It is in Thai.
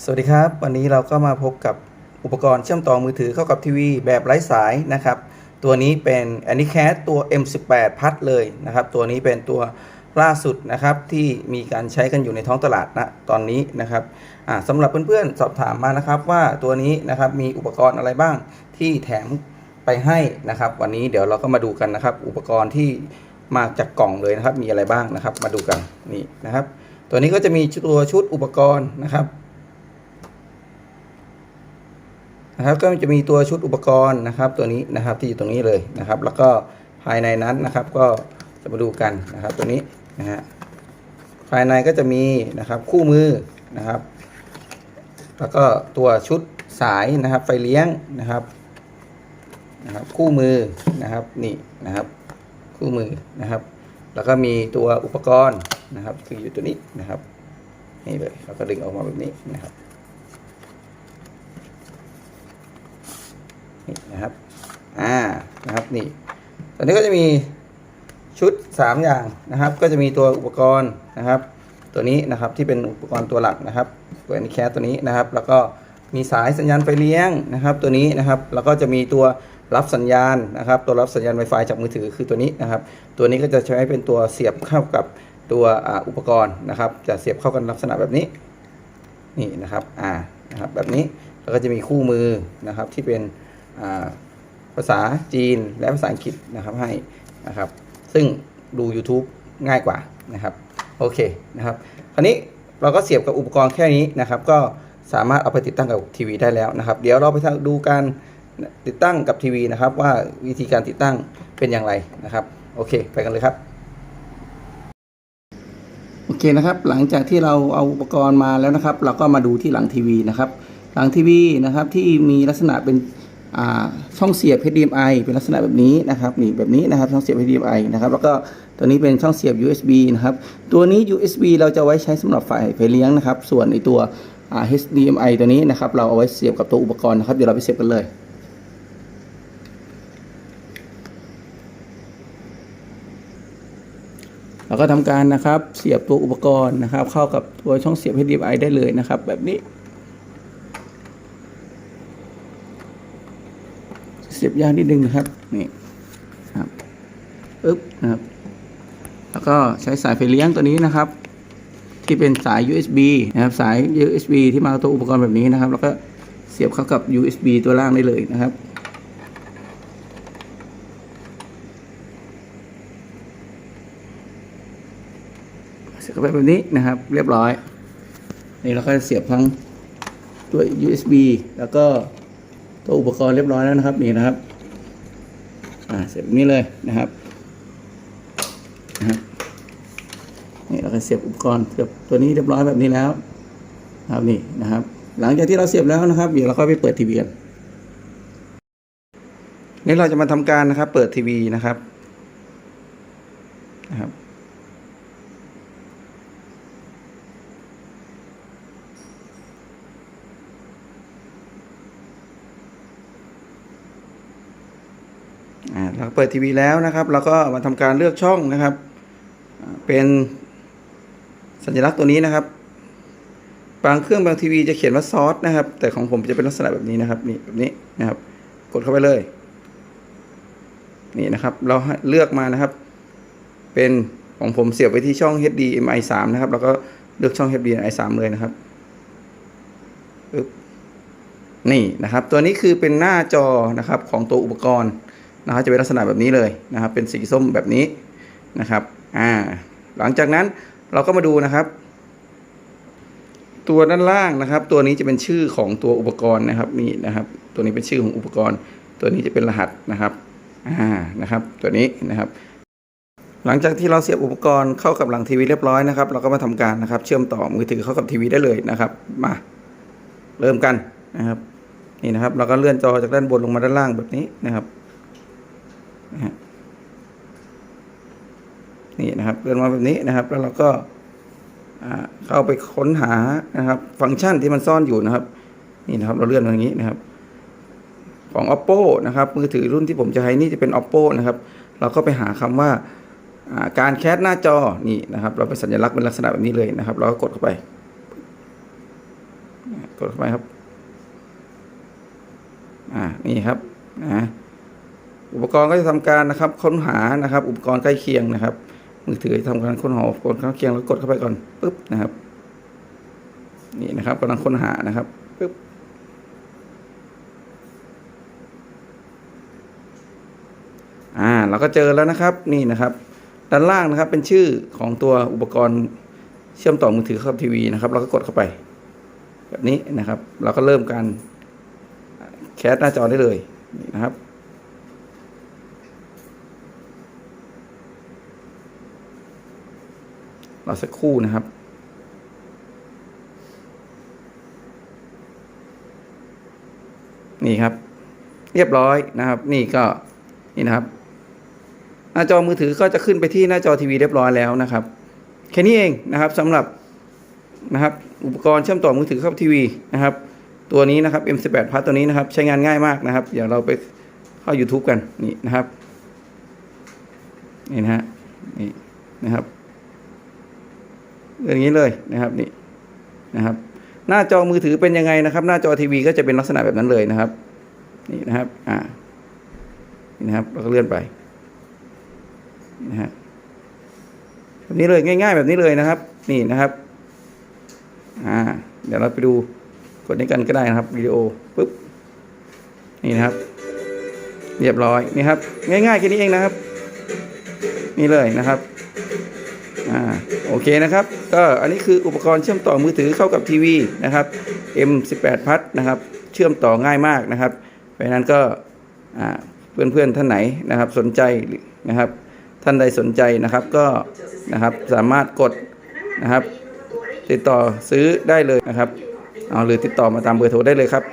สวัสดีครับ วันนี้เราก็มาพบกับอุปกรณ์เชื่อมต่อมือถือเข้ากับทีวีแบบไร้สายนะครับ ตัวนี้เป็น a n i c a t ตัว M18 พัดเลยนะครับ ตัวนี้เป็นตัวล่าสุดนะครับที่มีการใช้กันอยู่ในท้องตลาดณตอนนี้นะครับสำหรับเพื่อนๆสอบถามมานะครับว่าตัวนี้นะครับมีอุปกรณ์อะไรบ้างที่แถมไปให้นะครับ วันนี้เดี๋ยวเราก็มาดูกันนะครับ อุปกรณ์ที่มาจากกล่องเลยนะครับ มีอะไรบ้างนะครับ มาดูกันนี่นะครับ ตัวนี้ก็จะมีตัวชุดอุปกรณ์นะครับ นะครับก็จะมีตัวชุดอุปกรณ์นะครับ ตัวนี้นะครับที่อยู่ตรงนี้เลยนะครับ แล้วก็ภายในนั้นนะครับก็จะมาดูกันนะครับตัวนี้นะฮะภายในก็จะมีนะครับคู่มือนะครับ แล้วก็ตัวชุดสายนะครับไฟเลี้ยงนะครับนะครับ คู่มือนะครับนี่นะครับ คู่มือนะครับ แล้วก็มีตัวอุปกรณ์นะครับคืออยู่ตัวนี้นะครับนี่เลยแล้วก็ดึงออกมาแบบนี้นะครับ นะครับอ่านะครับนี่ตอนนี้ก็จะมีชุด 3 อย่างนะครับ ก็จะมีตัวอุปกรณ์นะครับ ตัวนี้นะครับที่เป็นอุปกรณ์ตัวหลักนะครับตัวนี้แคสตัวนี้นะครับ แล้วก็มีสายสัญญาณไฟเลี้ยงนะครับ ตัวนี้นะครับแล้วก็จะมีตัวรับสัญญาณนะครับ ตัวรับสัญญาณ Wi-Fi จากมือถือคือตัวนี้นะครับ ตัวนี้ก็จะใช้เป็นตัวเสียบเข้ากับตัวอ่าอุปกรณ์นะครับ จะเสียบเข้ากันลักษณะแบบนี้นี่นะครับอ่านะครับแบบนี้แล้วก็จะมีคู่มือนะครับที่เป็น ภาษาจีนและภาษาอังกฤษนะครับให้นะครับ ซึ่งดู YouTube ง่ายกว่านะครับโอเคนะครับคราวนี้เราก็เสียบกับอุปกรณ์แค่นี้นะครับ ก็สามารถเอาไปติดตั้งกับทีวีได้แล้วนะครับ เดี๋ยวเราไปดูการติดตั้งกับทีวีนะครับ ว่าวิธีการติดตั้งเป็นอย่างไรนะครับโอเค ไปกันเลยครับโอเคนะครับ หลังจากที่เราเอาอุปกรณ์มาแล้วนะครับ เราก็มาดูที่หลังทีวีนะครับ หลังทีวีนะครับที่มีลักษณะเป็น ช่องเสียบ HDMI เป็นลักษณะแบบนี้นะครับนี่แบบนี้นะครับช่องเสียบ HDMI นะครับแล้วก็ตัวนี้เป็นช่องเสียบ USB นะครับตัวนี้ USB เราจะไว้ใช้สำหรับไฟไฟเลี้ยงนะครับ ส่วนในตัว HDMI ตัวนี้นะครับเราเอาไว้เสียบกับตัวอุปกรณ์นะครับเดี๋ยวเราไปเสียบกันเลยเราก็ทำการนะครับเสียบตัวอุปกรณ์นะครับ เข้ากับตัวช่องเสียบ HDMI ได้เลยนะครับ แบบนี้ สียบยางนิดนึงนะครับนี่ครับปึ๊บนะครับ แล้วก็ใช้สายไฟเลี้ยงตัวนี้นะครับ ที่เป็นสาย USB นะครับสาย USB ที่มาตัวอุปกรณ์แบบนี้นะครับ แล้วก็เสียบเข้ากับ USB ตัวล่างได้เลยนะครับเสียบเข้าไปแบบนี้นะครับ เรียบร้อยนี่เราก็เสียบทั้งตัว USB แล้วก็ ตัวอุปกรณ์เรียบร้อยแล้วนะครับนี่นะครับ อ่าเสียบนี้เลยนะครับนะครับนี่เราก็เสียบอุปกรณ์เสียบตัวนี้เรียบร้อยแบบนี้แล้วนะครับนี่นะครับ หลังจากที่เราเสียบแล้วนะครับเดี๋ยวเราก็ไปเปิดทีวีกันนี่เราจะมาทำการนะครับ เปิดทีวีนะครับนะครับ อ่าเราเปิดทีวีแล้วนะครับเราก็มาทำการเลือกช่องนะครับ เป็นสัญลักษณ์ตัวนี้นะครับ บางเครื่องบางทีวีจะเขียนว่าซอสนะครับ แต่ของผมจะเป็นลักษณะแบบนี้นะครับนี่แบบนี้นะครับ กดเข้าไปเลย นี่นะครับ เราเลือกมานะครับ เป็นของผมเสียบไว้ที่ช่อง HDMI 3นะครับ แล้วก็เลือกช่อง HDMI 3เลยนะครับนี่นะครับ ตัวนี้คือเป็นหน้าจอนะครับของตัวอุปกรณ์ นะครับจะเป็นลักษณะแบบนี้เลยนะครับ เป็นสีส้มแบบนี้นะครับอ่าหลังจากนั้นเราก็มาดูนะครับ ตัวด้านล่างนะครับ ตัวนี้จะเป็นชื่อของตัวอุปกรณ์นะครับนี่นะครับ ตัวนี้เป็นชื่อของอุปกรณ์ ตัวนี้จะเป็นรหัสนะครับอ่านะครับ ตัวนี้นะครับ หลังจากที่เราเสียบอุปกรณ์เข้ากับหลังทีวีเรียบร้อยนะครับ เราก็มาทำการนะครับ เชื่อมต่อมือถือเข้ากับทีวีได้เลยนะครับ มาเริ่มกันนะครับนี่นะครับ เราก็เลื่อนจอจากด้านบนลงมาด้านล่างแบบนี้นะครับ นี่นะครับเลื่อนมาแบบนี้นะครับ แล้วเราก็เข้าไปค้นหานะครับ ฟังก์ชันที่มันซ่อนอยู่นะครับ นี่นะครับ เราเลื่อนมาอย่างนี้นะครับ ของ oppo นะครับ มือถือรุ่นที่ผมจะใช้นี่จะเป็น oppo นะครับ เราก็ไปหาคำว่าอ่าการแคสหน้าจอนี่นะครับ เราไปสัญลักษณ์เป็นลักษณะแบบนี้เลยนะครับ เราก็กดเข้าไป กดเข้าไปครับ อ่านี่ครับนะ อุปกรณ์ก็จะทำการนะครับค้นหานะครับ อุปกรณ์ใกล้เคียงนะครับ มือถือจะทำการค้นหาอุปกรณ์ใกล้เคียงแล้วกดเข้าไปก่อนปุ๊บนะครับ นี่นะครับกำลังค้นหานะครับปุ๊บอ่าเราก็เจอแล้วนะครับนี่นะครับ ด้านล่างนะครับเป็นชื่อของตัวอุปกรณ์เชื่อมต่อมือถือเข้ากับทีวีนะครับ เราก็กดเข้าไป แบบนี้นะครับ เราก็เริ่มการแคสหน้าจอได้เลยนี่นะครับ เราสักครู่นะครับนี่ครับ เรียบร้อยนะครับ นี่ก็นี่นะครับ หน้าจอมือถือก็จะขึ้นไปที่หน้าจอทีวีเรียบร้อยแล้วนะครับแค่นี้เองนะครับสำหรับนะครับอุปกรณ์เชื่อมต่อมือถือเข้าทีวีนะครับ ตัวนี้นะครับ M18 พัทตัวนี้นะครับ ใช้งานง่ายมากนะครับ เดี๋ยวเราไปเข้า YouTube กันนี่นะครับนี่นะฮะนี่นะครับ อย่างนี้เลยนะครับนี่นะครับ หน้าจอมือถือเป็นยังไงนะครับ หน้าจอทีวีก็จะเป็นลักษณะแบบนั้นเลยนะครับ นี่นะครับอ่านี่นะครับเราก็เลื่อนไปนะฮะแบบนี้เลยง่าย ๆ แบบนี้เลยนะครับ นี่นะครับอ่าเดี๋ยวเราไปดูกดนี้กันก็ได้นะครับวิดีโอปุ๊บนี่นะครับ เรียบร้อยนี่ครับ ง่ายๆแค่นี้เองนะครับ นี่เลยนะครับ อ่าโอเคนะครับ ก็อันนี้คืออุปกรณ์เชื่อมต่อมือถือเข้ากับทีวีนะครับ M18 พัทนะครับ เชื่อมต่อง่ายมากนะครับเพราะนั้นก็อ่าเพื่อนๆท่านไหนนะครับ สนใจนะครับ ท่านใดสนใจนะครับก็นะครับสามารถกดนะครับ ติดต่อซื้อได้เลยนะครับเอาหรือติดต่อมาตามเบอร์โทรได้เลยครับ